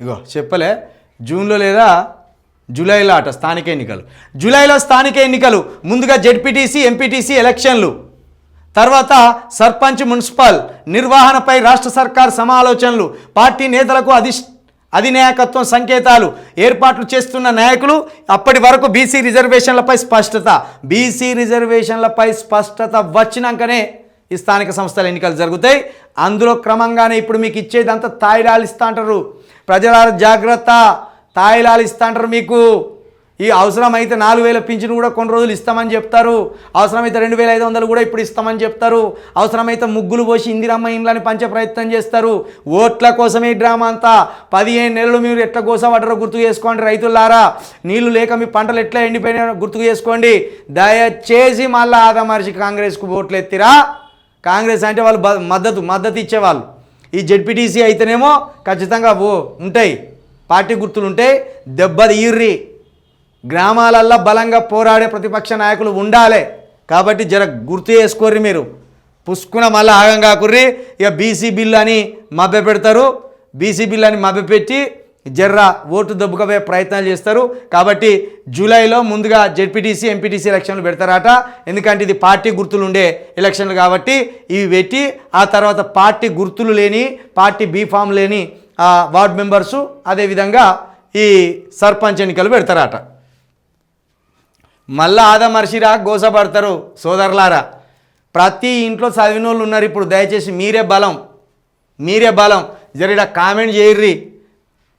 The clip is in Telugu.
ఇగో చెప్పలే. జూన్లో లేదా? జూలైలో అట స్థానిక ఎన్నికలు. జూలైలో స్థానిక ఎన్నికలు. ముందుగా జెడ్పీటీసీ ఎంపీటీసీ ఎలక్షన్లు. తర్వాత సర్పంచ్ మున్సిపల్ నిర్వహణపై రాష్ట్ర సర్కార్ సమాలోచనలు. పార్టీ నేతలకు అధి అధినాయకత్వం సంకేతాలు. ఏర్పాట్లు చేస్తున్న నాయకులు అప్పటి వరకు బీసీ రిజర్వేషన్లపై స్పష్టత. బీసీ రిజర్వేషన్లపై స్పష్టత వచ్చినాకనే ఈ స్థానిక సంస్థల ఎన్నికలు జరుగుతాయి. అందులో క్రమంగానే ఇప్పుడు మీకు ఇచ్చేదంతా తాయిలాలు ఇస్తా అంటారు. ప్రజల జాగ్రత్త. తాయిలాలు ఇస్తా అంటారు మీకు. ఈ అవసరమైతే నాలుగు వేల పింఛను కూడా కొన్ని రోజులు ఇస్తామని చెప్తారు. అవసరమైతే రెండు వేల ఐదు వందలు కూడా ఇప్పుడు ఇస్తామని చెప్తారు. అవసరమైతే ముగ్గులు పోసి ఇందిరమ్మ ఇండ్లని పంచే ప్రయత్నం చేస్తారు. ఓట్ల కోసమే డ్రామా అంతా. పదిహేను నెలలు మీరు ఎట్లా కోసపడ్డారో గుర్తు చేసుకోండి రైతులారా. నీళ్ళు లేక మీ పంటలు ఎట్లా ఎండిపోయినా గుర్తు చేసుకోండి. దయచేసి మళ్ళీ ఆదా మనిషి కాంగ్రెస్కు ఓట్లు ఎత్తిరా. కాంగ్రెస్ అంటే వాళ్ళు మద్దతు మద్దతు ఇచ్చేవాళ్ళు. ఈ జెడ్పీటీసీ అయితేనేమో ఖచ్చితంగా ఓ ఉంటాయి. పార్టీ గుర్తులు ఉంటాయి. దెబ్బ తీర్రి గ్రామాలల్లో బలంగా పోరాడే ప్రతిపక్ష నాయకులు ఉండాలి. కాబట్టి జర గుర్తు చేసుకోర్రి మీరు. పుష్కున మళ్ళీ ఆగం కాకుర్రి ఇక బీసీ బిల్లు అని మభ్య పెడతారు బీసీ బిల్లు అని మభ్య పెట్టి జర్రా ఓటు దెబ్బకపోయే ప్రయత్నాలు చేస్తారు. కాబట్టి జూలైలో ముందుగా జెడ్పీటీసీ ఎంపీటీసీ ఎలక్షన్లు పెడతారట. ఎందుకంటే ఇది పార్టీ గుర్తులు ఉండే ఎలక్షన్లు కాబట్టి ఇవి పెట్టి ఆ తర్వాత పార్టీ గుర్తులు లేని పార్టీ బీఫామ్ లేని ఆ, వార్డ్ మెంబర్సు అదేవిధంగా ఈ సర్పంచ్ ఎన్నికలు పెడతారట. మళ్ళా ఆదమర్షిరా గోసపడతారు సోదరులారా. ప్రతి ఇంట్లో చదివిన వాళ్ళు ఉన్నారు ఇప్పుడు. దయచేసి మీరే బలం. మీరే బలం. జర కామెంట్ చేయర్రి.